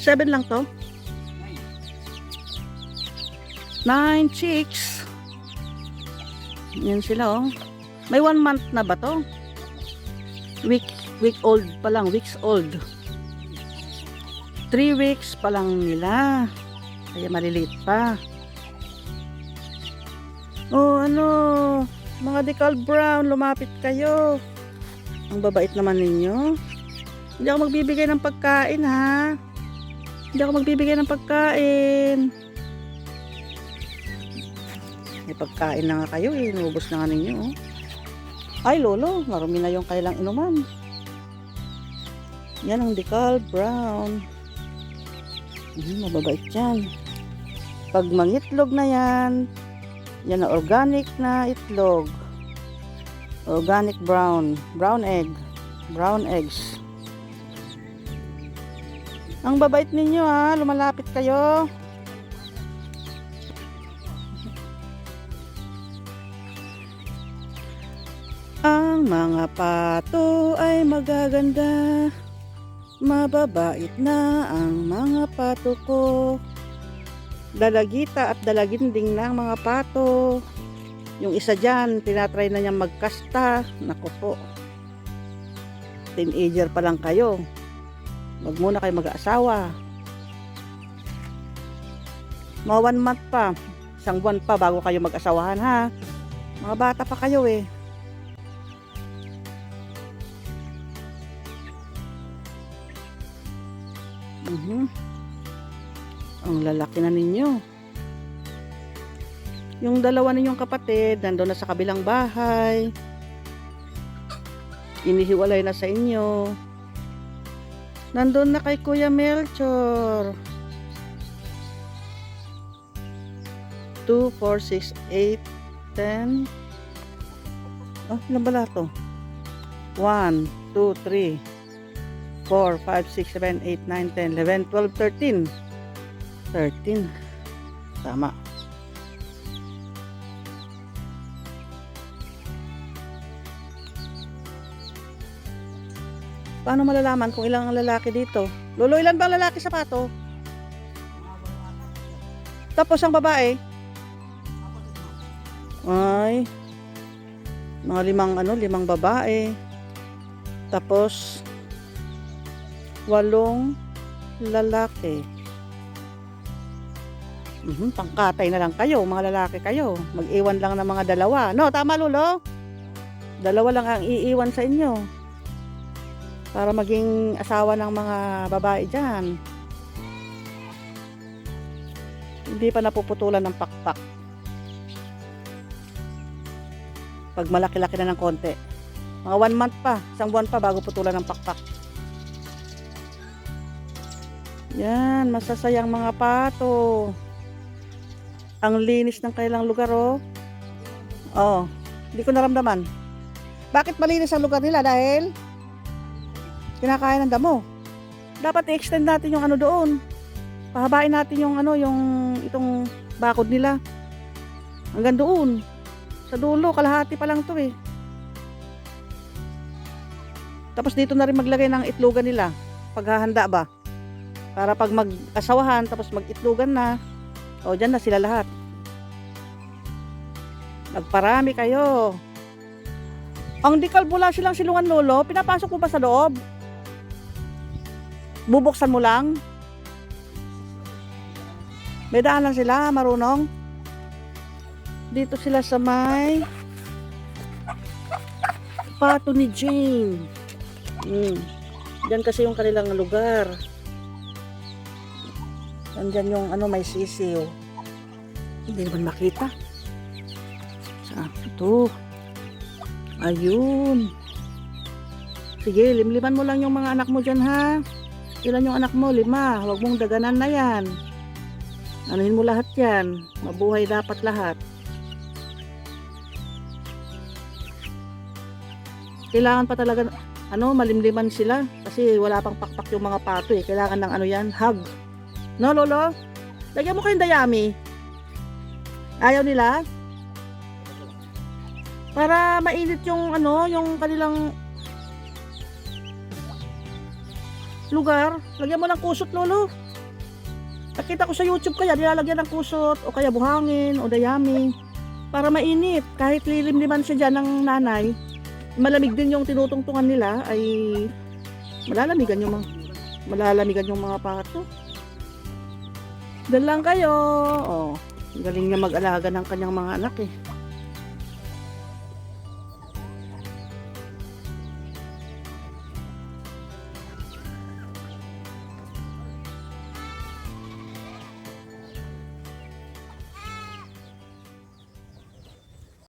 Seven lang to? Nine chicks. Yan sila oh. May one month na ba to? Week, week old pa lang, weeks old. Three weeks pa lang nila. Kaya maliliit pa. Oh, ano, mga decal brown, lumapit kayo. Ang babait naman ninyo. Hindi ako magbibigay ng pagkain, ha? Hindi ako magbibigay ng pagkain. May pagkain na nga kayo, eh. Nubos na nga ninyo, oh. Ay, lolo, marumi na yung kailang inuman. Yan ang decal brown. Hmm, mababait yan. Pag mangitlog na yan, yan na organic na itlog. Organic brown. Brown egg. Brown eggs. Ang babait ninyo ha. Lumalapit kayo. Ang mga pato ay magaganda. Mababait na ang mga pato ko. Dalagita at dalaginding na ang mga pato. Yung isa dyan, tinatry na niya magkasta. Naku po. Teenager pa lang kayo. Wag muna kayo mag-aasawa. Mga one month pa. Isang buwan pa bago kayo mag-asawahan ha. Mga bata pa kayo eh. Mhm. Ang lalaki na ninyo. Yung dalawa ninyong kapatid, nandun na sa kabilang bahay. Inihiwalay na sa inyo. Nandun na kay Kuya Melchor. 2, 4, 6, 8, 10. Oh, ilan to? 1, 2, 3, 4, 5, 6, 7, 8, 9, 10, 11, 12, 13. 13. Tama. Paano malalaman kung ilang ang lalaki dito? Lolo, ilan ba lalaki sa pato? Tapos ang babae? Ay, mga limang ano, limang babae. Tapos, walong lalaki. Mhm, pangkatay na lang kayo, mga lalaki kayo. Mag-iwan lang ng mga dalawa. No, tama lulo? Dalawa lang ang iiwan sa inyo. Para maging asawa ng mga babae dyan. Hindi pa napuputulan ng pakpak. Pag malaki-laki na ng konti. Mga one month pa, isang buwan pa bago putulan ng pakpak. Yan, masasayang mga pato. Ang linis ng kailang lugar, oh. Oh, hindi ko naramdaman. Bakit malinis ang lugar nila? Dahil kinakain ng damo. Dapat i-extend natin yung ano doon. Pahabain natin yung ano, yung itong bakod nila. Hanggang doon. Sa dulo, kalahati pa lang to eh. Tapos dito na rin maglagay ng itlogan nila. Paghahanda ba? Para pag mag-asawahan, tapos mag-itlogan na, o dyan na sila lahat. Nagparami kayo. Ang dikalbula silang silungan lolo, pinapasok mo ba sa loob? Bubuksan mo lang? May daanan sila, marunong? Dito sila sa may pato ni Jane. Hmm. Diyan kasi yung kanilang lugar. Nandyan yung ano may sisiw. Hindi naman makita. Saan? Ito. Ayun. Sige, limliman mo lang yung mga anak mo dyan ha. Ilan yung anak mo? Lima. Huwag mong daganan na yan. Anuhin mo lahat yan. Mabuhay dapat lahat. Kailangan pa talaga, ano, malimliman sila. Kasi wala pang pakpak yung mga pato eh. Kailangan ng ano yan, hug. No, Lolo? Lagyan mo kayong dayami. Ayaw nila? Para mainit yung ano, yung kanilang lugar. Lagyan mo ng kusot, Lolo. Nakita ko sa YouTube kaya nilalagyan ng kusot o kaya buhangin o dayami para mainit. Kahit lilim-liman siya dyan ng nanay, malamig din yung tinutungtungan nila ay malalamigan yung mga malalamigan yung mga pato. Doon lang kayo. Oh, galing niya mag-alaga ng kanyang mga anak eh.